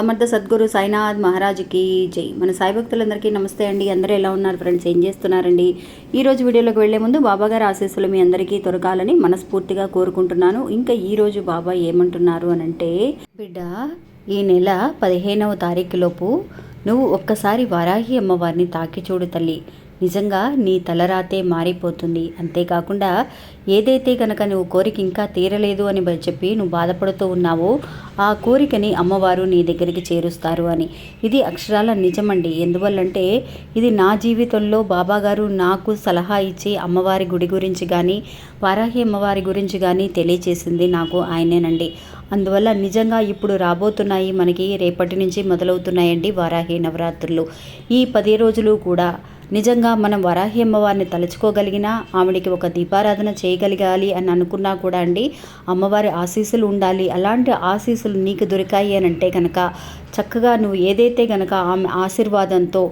సమర్థ సద్గురు సాయినాథ్ మహారాజుకి జై. మన సాయి భక్తులందరికీ నమస్తే అండి. అందరూ ఎలా ఉన్నారు ఫ్రెండ్స్? ఏం చేస్తున్నారండి? ఈ రోజు వీడియోలోకి వెళ్ళే ముందు బాబాగారి ఆశీస్సులు మీ అందరికీ దొరకాలని మనస్ఫూర్తిగా కోరుకుంటున్నాను. ఇంకా ఈరోజు బాబా ఏమంటున్నారు అని అంటే బిడ్డ ఈ నెల పదిహేనవ తారీఖులోపు నువ్వు ఒక్కసారి వారాహి అమ్మవారిని తాకి చూడు తల్లి. నిజంగా నీ తలరాతే మారిపోతుంది. అంతేకాకుండా ఏదైతే కనుక నువ్వు కోరిక ఇంకా తీరలేదు అని చెప్పి నువ్వు బాధపడుతూ ఉన్నావో ఆ కోరికని అమ్మవారు నీ దగ్గరికి చేరుస్తారు అని. ఇది అక్షరాల నిజమండి. ఎందువల్లంటే ఇది నా జీవితంలో బాబాగారు నాకు సలహా ఇచ్చి అమ్మవారి గుడి గురించి కానీ వారాహి అమ్మవారి గురించి కానీ తెలియచేసింది నాకు ఆయనేనండి. అందువల్ల నిజంగా ఇప్పుడు రాబోతున్నాయి మనకి రేపటి నుంచి మొదలవుతున్నాయండి వారాహి నవరాత్రులు. ఈ పది రోజులు కూడా నిజంగా మనం వరాహి అమ్మవారిని తలుచుకోగలిగినా ఆవిడికి ఒక దీపారాధన చేయగలగాలి అని అనుకున్నా కూడా అండి. అమ్మవారి ఆశీస్సులు ఉండాలి. అలాంటి ఆశీస్సులు నీకు దొరికాయి అని అంటే కనుక చక్కగా నువ్వు ఏదైతే కనుక ఆమె ఆశీర్వాదంతో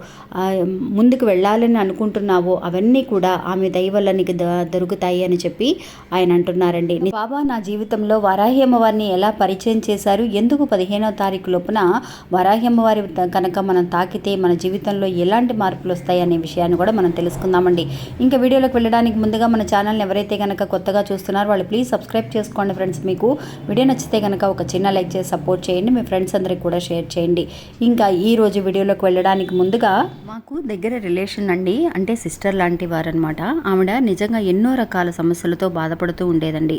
ముందుకు వెళ్ళాలని అనుకుంటున్నావో అవన్నీ కూడా ఆమె దయ వల్ల నీకు ద- దొరుకుతాయి అని చెప్పి ఆయన అంటున్నారండి. బాబా నా జీవితంలో వరాహి అమ్మవారిని ఎలా పరిచయం చేశారు? ఎందుకు పదిహేనవ తారీఖు లోపున వరాహి అమ్మవారి కనుక మనం తాకితే మన జీవితంలో ఎలాంటి మార్పులు వస్తాయి అనే విషయాన్ని కూడా మనం తెలుసుకుందామండి. ఇంకా వీడియోలోకి వెళ్ళడానికి ముందుగా మన ఛానల్ని ఎవరైతే కనుక కొత్తగా చూస్తున్నారో వాళ్ళు ప్లీజ్ సబ్స్క్రైబ్ చేసుకోండి ఫ్రెండ్స్. మీకు వీడియో నచ్చితే కనుక ఒక చిన్న లైక్ చేసి సపోర్ట్ చేయండి. మీ ఫ్రెండ్స్ అందరికి కూడా షేర్ చేయండి. ఇంకా ఈ రోజు వీడియోలోకి వెళ్ళడానికి ముందుగా మాకు దగ్గర రిలేషన్ అండి. అంటే సిస్టర్ లాంటి వారనమాట ఆవిడ నిజంగా ఎన్నో రకాల సమస్యలతో బాధపడుతూ ఉండేదండి.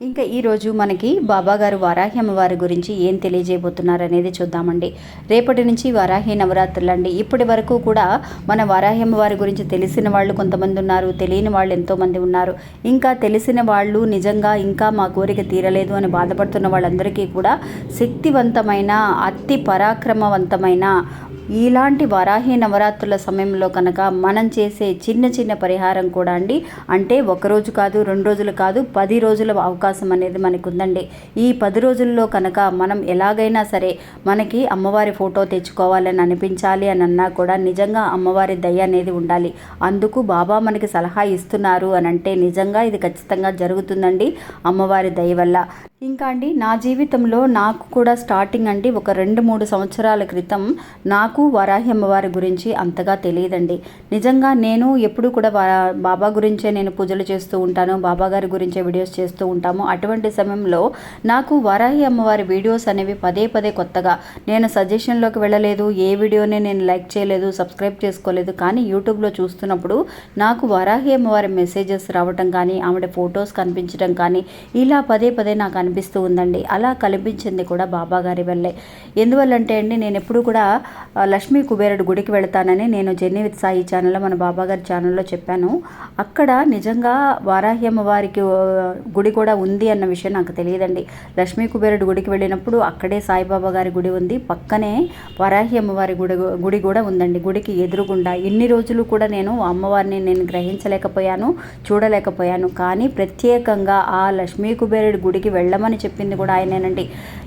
ఇంకా ఈరోజు మనకి బాబాగారు వారాహి అమ్మవారి గురించి ఏం తెలియజేయబోతున్నారు అనేది చూద్దామండి. రేపటి నుంచి వారాహి నవరాత్రులు అండి. ఇప్పటి వరకు కూడా మన వారాహి అమ్మవారి గురించి తెలిసిన వాళ్ళు కొంతమంది ఉన్నారు తెలియని వాళ్ళు ఎంతోమంది ఉన్నారు. ఇంకా తెలిసిన వాళ్ళు నిజంగా ఇంకా మా కోరిక తీరలేదు అని బాధపడుతున్న వాళ్ళందరికీ కూడా శక్తివంతమైన అతి పరాక్రమవంతమైన ఇలాంటి వరాహి నవరాత్రుల సమయంలో కనుక మనం చేసే చిన్న చిన్న పరిహారం కూడా అండి. అంటే ఒక రోజు కాదు రెండు రోజులు కాదు పది రోజుల అవకాశం అనేది మనకు ఉందండి ఈ పది రోజుల్లో కనుక మనం ఎలాగైనా సరే మనకి అమ్మవారి ఫోటో తెచ్చుకోవాలని అనిపించాలి అని అన్నా కూడా నిజంగా అమ్మవారి దయ అనేది ఉండాలి. అందుకు బాబా మనకి సలహా ఇస్తున్నారు అని అంటే నిజంగా ఇది ఖచ్చితంగా జరుగుతుందండి అమ్మవారి దయ వల్ల. ఇంకా అండి నా జీవితంలో నాకు కూడా స్టార్టింగ్ అండి ఒక రెండు మూడు సంవత్సరాల క్రితం నాకు వరాహి అమ్మవారి గురించి అంతగా తెలియదండి. నిజంగా నేను ఎప్పుడు కూడా బాబా గురించే నేను పూజలు చేస్తూ ఉంటాను బాబా గారి గురించే వీడియోస్ చేస్తూ ఉంటాము. అటువంటి సమయంలో నాకు వరాహి అమ్మవారి వీడియోస్ అనేవి పదే పదే కొత్తగా నేను సజెషన్లోకి వెళ్ళలేదు ఏ వీడియోని నేను లైక్ చేయలేదు సబ్స్క్రైబ్ చేసుకోలేదు కానీ యూట్యూబ్లో చూస్తున్నప్పుడు నాకు వరాహి అమ్మవారి మెసేజెస్ రావటం కానీ ఆవిడ ఫొటోస్ కనిపించడం కానీ ఇలా పదే పదే నాకు కనిపిస్తూ ఉందండి. అలా కనిపించింది కూడా బాబాగారి వల్లే. ఎందువల్లంటే అండి నేను ఎప్పుడు కూడా లక్ష్మీ కుబేరుడు గుడికి వెళతానని నేను జెన్నీ విత్ సాయి ఛానల్లో మన బాబాగారి ఛానల్లో చెప్పాను. అక్కడ నిజంగా వారాహి అమ్మవారికి గుడి కూడా ఉంది అన్న విషయం నాకు తెలియదండి. లక్ష్మీ కుబేరుడు గుడికి వెళ్ళినప్పుడు అక్కడే సాయిబాబా గారి గుడి ఉంది. పక్కనే వరాహి అమ్మవారి గుడి గుడి కూడా ఉందండి. గుడికి ఎదురుగుండా. ఇన్ని రోజులు కూడా నేను అమ్మవారిని నేను గ్రహించలేకపోయాను చూడలేకపోయాను. కానీ ప్రత్యేకంగా ఆ లక్ష్మీ కుబేరుడి గుడికి వెళ్ళమని చెప్పింది కూడా ఆయనేనండి.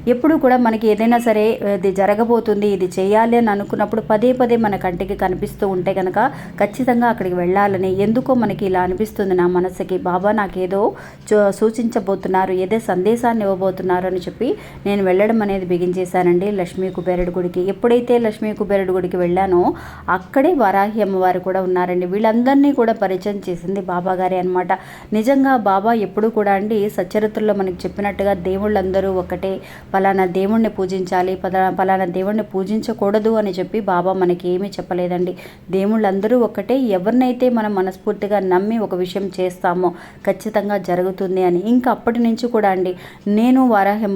ఎప్పుడు కూడా మనకి ఏదైనా సరే ఇది జరగబోతుంది ఇది చేయాలి అని అనుకున్నప్పుడు పదే పదే మన కంటికి కనిపిస్తూ ఉంటే కనుక ఖచ్చితంగా అక్కడికి వెళ్ళాలని ఎందుకో మనకి ఇలా అనిపిస్తుంది నా మనసుకి. బాబా నాకేదో చూ- సూచించబోతున్నారు ఏదో సందేశాన్ని ఇవ్వబోతున్నారు అని చెప్పి నేను వెళ్ళడం అనేది బిగించేశానండి లక్ష్మీ కుబేరుడి గుడికి. ఎప్పుడైతే లక్ష్మీ కుబేరుడి గుడికి వెళ్ళానో అక్కడే వరాహి అమ్మవారు కూడా ఉన్నారండి. వీళ్ళందరినీ కూడా పరిచయం చేసింది బాబా గారే అనమాట నిజంగా బాబా ఎప్పుడు కూడా అండి సచరిత్రలో మనకి చెప్పినట్టుగా దేవుళ్ళందరూ ఒకటే పలానా దేవుణ్ణి పూజించాలి పలా పలానా దేవుణ్ణి పూజించకూడదు అని చెప్పి బాబా మనకి ఏమీ చెప్పలేదండి. దేవుళ్ళందరూ ఒక్కటే ఎవరినైతే మనం మనస్ఫూర్తిగా నమ్మి ఒక విషయం చేస్తామో ఖచ్చితంగా జరుగుతుంది అని. ఇంకా అప్పటి నుంచి కూడా అండి నేను వారాహి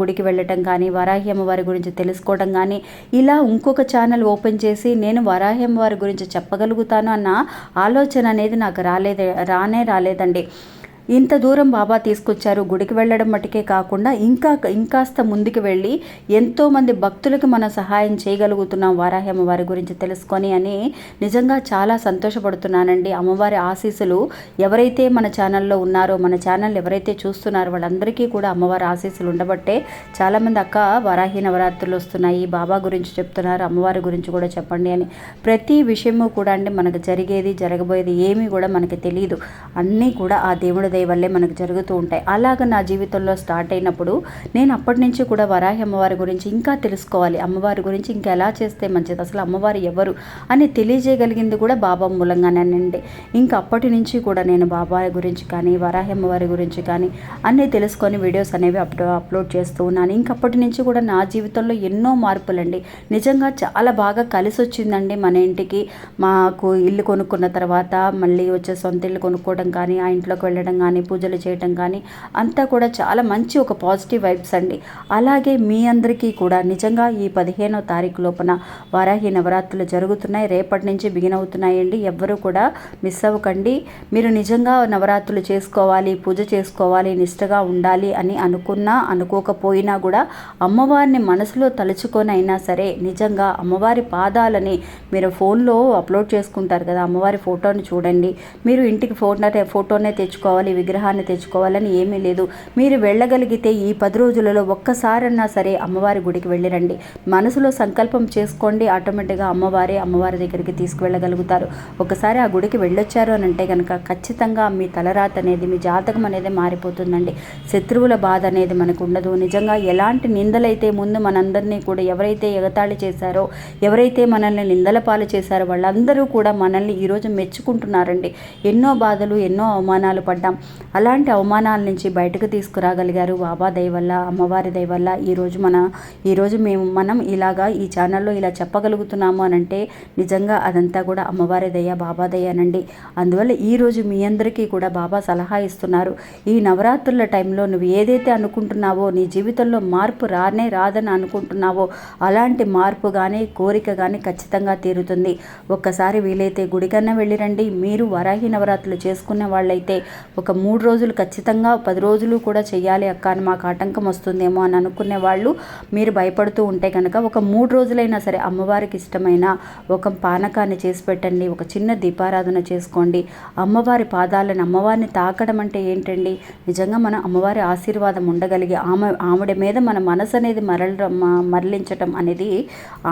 గుడికి వెళ్ళటం కానీ వారాహ్యమ్మవారి గురించి తెలుసుకోవడం కానీ ఇలా ఇంకొక ఛానల్ ఓపెన్ చేసి నేను వారాహ్యమ్మవారి గురించి చెప్పగలుగుతాను అన్న ఆలోచన అనేది నాకు రాలేదే రానే రాలేదండి. ఇంత దూరం బాబా తీసుకొచ్చారు. గుడికి వెళ్ళడం మటుకే కాకుండా ఇంకా ఇంకాస్త ముందుకు వెళ్ళి ఎంతోమంది భక్తులకు మనం సహాయం చేయగలుగుతున్నాం వారాహి అమ్మవారి గురించి తెలుసుకొని అని నిజంగా చాలా సంతోషపడుతున్నానండి. అమ్మవారి ఆశీస్సులు ఎవరైతే మన ఛానల్లో ఉన్నారో మన ఛానల్ ఎవరైతే చూస్తున్నారో వాళ్ళందరికీ కూడా అమ్మవారి ఆశీస్సులు ఉండబట్టే చాలామంది అక్క వారాహి నవరాత్రులు వస్తున్నాయి. బాబా గురించి చెప్తున్నారు అమ్మవారి గురించి కూడా చెప్పండి అని. ప్రతి విషయము కూడా అండి మనకు జరిగేది జరగబోయేది ఏమీ కూడా మనకి తెలియదు అన్నీ కూడా ఆ దేవుడి దయ వల్లే మనకు జరుగుతూ ఉంటాయి. అలాగ నా జీవితంలో స్టార్ట్ అయినప్పుడు నేను అప్పటి నుంచి కూడా వరాహి అమ్మవారి గురించి ఇంకా తెలుసుకోవాలి. అమ్మవారి గురించి ఇంకా ఎలా చేస్తే మంచిది? అసలు అమ్మవారు ఎవరు? అని తెలియజేయగలిగింది కూడా బాబా మూలంగానేనండి ఇంకా అప్పటి నుంచి కూడా నేను బాబా గురించి కానీ వరాహి అమ్మవారి గురించి కానీ అన్నీ తెలుసుకొని వీడియోస్ అనేవి అప్ అప్లోడ్ చేస్తూ ఉన్నాను. ఇంకప్పటి నుంచి కూడా నా జీవితంలో ఎన్నో మార్పులండి. నిజంగా చాలా బాగా కలిసి వచ్చిందండి మన ఇంటికి. మాకు ఇల్లు కొనుక్కున్న తర్వాత మళ్ళీ వచ్చే సొంత ఇల్లు కొనుక్కోవడం కానీ ఆ ఇంట్లోకి వెళ్ళడం కానీ కానీ పూజలు చేయటం కానీ అంతా కూడా చాలా మంచి ఒక పాజిటివ్ వైబ్స్ అండి. అలాగే మీ అందరికీ కూడా నిజంగా ఈ పదిహేనో తారీఖు లోపల వారాహి నవరాత్రులు జరుగుతున్నాయి. రేపటి నుంచి బిగిన్ అవుతున్నాయండి. ఎవ్వరూ కూడా మిస్ అవ్వకండి. మీరు నిజంగా నవరాత్రులు చేసుకోవాలి పూజ చేసుకోవాలి నిష్టగా ఉండాలి అని అనుకున్నా అనుకోకపోయినా కూడా అమ్మవారిని మనసులో తలుచుకొని అయినా సరే నిజంగా అమ్మవారి పాదాలని మీరు ఫోన్లో అప్లోడ్ చేసుకుంటారు కదా అమ్మవారి ఫోటోని చూడండి. మీరు ఇంటికి ఫోటో ఫోటోనే తెచ్చుకోవాలి విగ్రహాన్ని తెచ్చుకోవాలని ఏమీ లేదు. మీరు వెళ్ళగలిగితే ఈ పది రోజులలో ఒక్కసారన్నా సరే అమ్మవారి గుడికి వెళ్ళిరండి. మనసులో సంకల్పం చేసుకోండి. ఆటోమేటిక్గా అమ్మవారే అమ్మవారి దగ్గరికి తీసుకువెళ్ళగలుగుతారు. ఒకసారి ఆ గుడికి వెళ్ళొచ్చారు అని అంటే కనుక ఖచ్చితంగా మీ తలరాత అనేది మీ జాతకం అనేది మారిపోతుందండి. శత్రువుల బాధ అనేది మనకు ఉండదు. నిజంగా ఎలాంటి నిందలైతే ముందు మనందరినీ కూడా ఎవరైతే ఎగతాళి చేశారో ఎవరైతే మనల్ని నిందల పాలు చేశారో వాళ్ళందరూ కూడా మనల్ని ఈరోజు మెచ్చుకుంటున్నారండి. ఎన్నో బాధలు ఎన్నో అవమానాలు పడ్డాం. అలాంటి అవమానాల నుంచి బయటకు తీసుకురాగలిగారు బాబా దయ వల్ల అమ్మవారి దయ వల్ల ఈరోజు మన ఈరోజు మేము మనం ఇలాగా ఈ ఛానల్లో ఇలా చెప్పగలుగుతున్నాము అని అంటే నిజంగా అదంతా కూడా అమ్మవారి దయ బాబా దయ్యానండి అందువల్ల ఈరోజు మీ అందరికీ కూడా బాబా సలహా ఇస్తున్నారు. ఈ నవరాత్రుల టైంలో నువ్వు ఏదైతే అనుకుంటున్నావో నీ జీవితంలో మార్పు రానే రాదని అనుకుంటున్నావో అలాంటి మార్పు కానీ కోరిక కానీ ఖచ్చితంగా తీరుతుంది. ఒక్కసారి వీలైతే గుడికన్నా వెళ్ళిరండి. మీరు వరాహి నవరాత్రులు చేసుకునే వాళ్ళైతే ఒక ఒక మూడు రోజులు ఖచ్చితంగా పది రోజులు కూడా చేయాలి అక్క అని మాకు ఆటంకం వస్తుందేమో అని అనుకునే వాళ్ళు మీరు భయపడుతూ ఉంటే కనుక ఒక మూడు రోజులైనా సరే అమ్మవారికి ఇష్టమైన ఒక పానకాన్ని చేసి పెట్టండి ఒక చిన్న దీపారాధన చేసుకోండి. అమ్మవారి పాదాలను అమ్మవారిని తాకడం అంటే ఏంటండి? నిజంగా మనం అమ్మవారి ఆశీర్వాదం ఉండగలిగి ఆమె ఆవిడ మీద మన మనసు అనేది మరల మరలించటం అనేది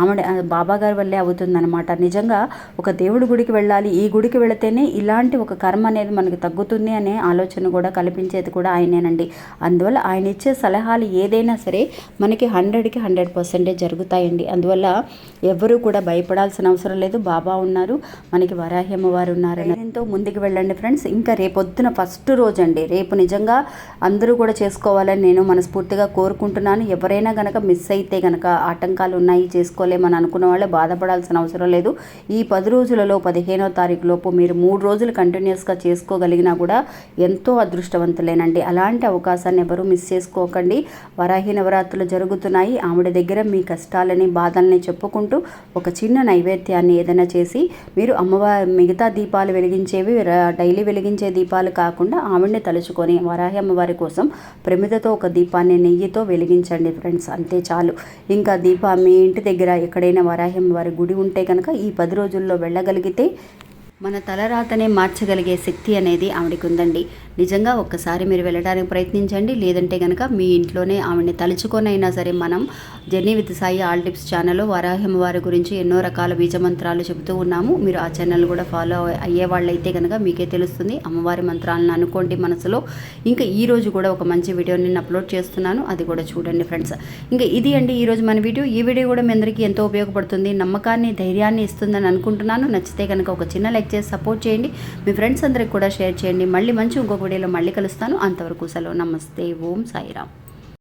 ఆమె బాబాగారి వల్లే అవుతుందన్నమాట. నిజంగా ఒక దేవుడి గుడికి వెళ్ళాలి ఈ గుడికి వెళితేనే ఇలాంటి ఒక కర్మ అనేది మనకు తగ్గుతుంది అనే ఆలోచన కూడా కల్పించేది కూడా ఆయనేనండి. అందువల్ల ఆయన ఇచ్చే సలహాలు ఏదైనా సరే మనకి హండ్రెడ్కి హండ్రెడ్ పర్సెంటేజ్ జరుగుతాయండి. అందువల్ల ఎవరు కూడా భయపడాల్సిన అవసరం లేదు. బాబా ఉన్నారు మనకి వరాహ్యమ్మ వారు ఉన్నారు. ఎంతో ముందుకు వెళ్ళండి ఫ్రెండ్స్. ఇంకా రేపొద్దున ఫస్ట్ రోజు అండి రేపు నిజంగా అందరూ కూడా చేసుకోవాలని నేను మనస్ఫూర్తిగా కోరుకుంటున్నాను. ఎవరైనా కనుక మిస్ అయితే కనుక ఆటంకాలు ఉన్నాయి చేసుకోలేమని అనుకున్న వాళ్ళే బాధపడాల్సిన అవసరం లేదు. ఈ పది రోజులలో పదిహేనో తారీఖు లోపు మీరు మూడు రోజులు కంటిన్యూస్గా చేసుకోగలిగినా కూడా ఎంతో అదృష్టవంతులేనండి. అలాంటి అవకాశాన్ని ఎవరు మిస్ చేసుకోకండి. వరాహి నవరాత్రులు జరుగుతున్నాయి. ఆవిడ దగ్గర మీ కష్టాలని బాధల్ని చెప్పుకుంటూ ఒక చిన్న నైవేద్యాన్ని ఏదైనా చేసి మీరు అమ్మవారి మిగతా దీపాలు వెలిగించేవి డైలీ వెలిగించే దీపాలు కాకుండా ఆవిడని తలుచుకొని వరాహి అమ్మవారి కోసం ప్రమిదతో ఒక దీపాన్ని నెయ్యితో వెలిగించండి ఫ్రెండ్స్. అంతే చాలు. ఇంకా దీప మీ ఇంటి దగ్గర ఎక్కడైనా వరాహి అమ్మవారి గుడి ఉంటే కనుక ఈ పది రోజుల్లో వెళ్ళగలిగితే మన తలరాతనే మార్చగలిగే శక్తి అనేది ఆవిడకి ఉందండి. నిజంగా ఒక్కసారి మీరు వెళ్ళడానికి ప్రయత్నించండి. లేదంటే కనుక మీ ఇంట్లోనే ఆవిడని తలుచుకొనైనా సరే మనం journey with Sai all tips ఛానల్లో వరాహమ్మ వారి గురించి ఎన్నో రకాల బీజ మంత్రాలు చెబుతూ ఉన్నాము. మీరు ఆ ఛానల్ కూడా ఫాలో అయ్యే వాళ్ళైతే కనుక మీకే తెలుస్తుంది. అమ్మవారి మంత్రాలను అనుకోండి మనసులో. ఇంకా ఈ రోజు కూడా ఒక మంచి వీడియో నేను అప్లోడ్ చేస్తున్నాను. అది కూడా చూడండి ఫ్రెండ్స్. ఇంకా ఇది అండి ఈరోజు మన వీడియో. ఈ వీడియో కూడా మీ అందరికీ ఎంతో ఉపయోగపడుతుంది. నమ్మకాన్ని ధైర్యాన్ని ఇస్తుందని అనుకుంటున్నాను. నచ్చితే కనుక ఒక చిన్న లైక్ లైక్ చేసి సపోర్ట్ చేయండి. మీ ఫ్రెండ్స్ అందరికి కూడా షేర్ చేయండి. మళ్ళీ మంచి ఇంకొక వీడియోలో మళ్ళీ కలుస్తాను. అంతవరకు సెలవు. నమస్తే. ఓం సాయిరామ్.